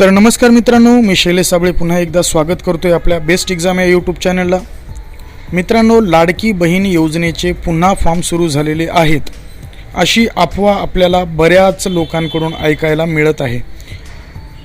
तर नमस्कार मित्रांनो मी शैलेश साबळे पुन्हा एकदा स्वागत करतोय आपल्या बेस्ट एक्झाम या यूट्यूब चॅनलला मित्रांनो लाडकी बहीण योजनेचे पुन्हा फॉर्म सुरू झालेले आहेत. अशी अफवा आपल्याला बऱ्याच लोकांकडून ऐकायला मिळत आहे.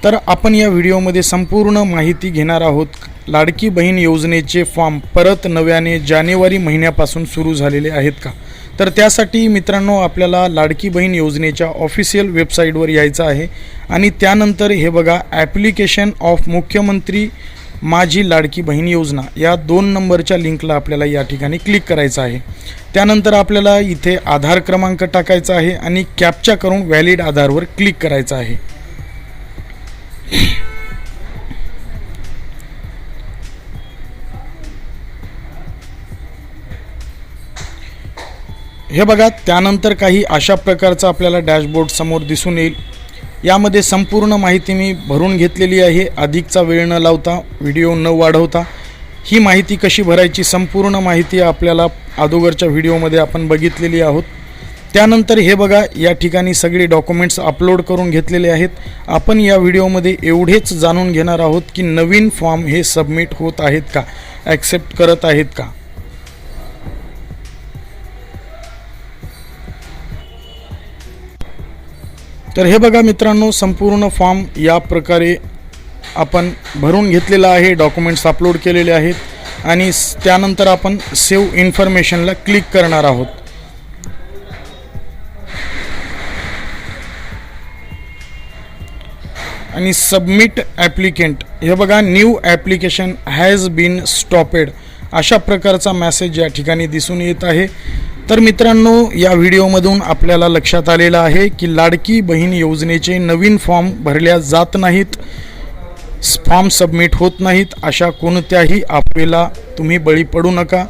तर आपण या व्हिडिओमध्ये संपूर्ण माहिती घेणार आहोत. लाडकी बहीण योजनेचे फॉर्म परत नव्याने जानेवारी महिन्यापासून सुरू झालेले आहेत का? तर त्यासाठी मित्रांनो आपल्याला लाडकी बहीण योजनेच्या ऑफिशियल वेबसाईटवर यायचं आहे. आणि त्यानंतर हे बघा ॲप्लिकेशन ऑफ मुख्यमंत्री माझी लाडकी बहीण योजना या दोन नंबरच्या लिंकला आपल्याला या ठिकाणी क्लिक करायचं आहे. त्यानंतर आपल्याला इथे आधार क्रमांक टाकायचा आहे आणि कॅप्चा करून व्हॅलिड आधारवर क्लिक करायचं आहे. हे बघा त्यानंतर काही अशा प्रकारचं आपल्याला डॅशबोर्ड समोर दिसून येईल. यामध्ये संपूर्ण माहिती मी भरून घेतलेली आहे. अधिकचा वेळ न लावता व्हिडिओ न वाढवता. ही माहिती कशी भरायची संपूर्ण माहिती आपल्याला अगोदरच्या व्हिडिओमध्ये आपण बघितलेली आहोत. त्यानंतर हे बघा या ठिकाणी सगळे डॉक्युमेंट्स अपलोड करून घेतलेले आहेत. आपण या व्हिडिओमध्ये एवढेच जाणून घेणार आहोत की नवीन फॉर्म हे सबमिट होत आहेत का ॲक्सेप्ट करत आहेत का? तर हे बघा मित्रांनो संपूर्ण फॉर्म या प्रकारे आपण भरून घेतलेला आहे डॉक्युमेंट्स अपलोड केलेले आहेत आणि त्यानंतर आपण सेव्ह इन्फॉर्मेशनला क्लिक करणार आहोत. आणि सबमिट ॲप्लिकेंट हे बघा new application has been stopped अशा प्रकारचा मॅसेज या ठिकाणी दिसून येत आहे. तर मित्रांनो या व्हिडिओमधून आपल्याला लक्षात आलेलं आहे की लाडकी बहीण योजनेचे नवीन फॉर्म भरल्या जात नाहीत फॉर्म सबमिट होत नाहीत अशा कोणत्याही अफवेला तुम्ही बळी पडू नका.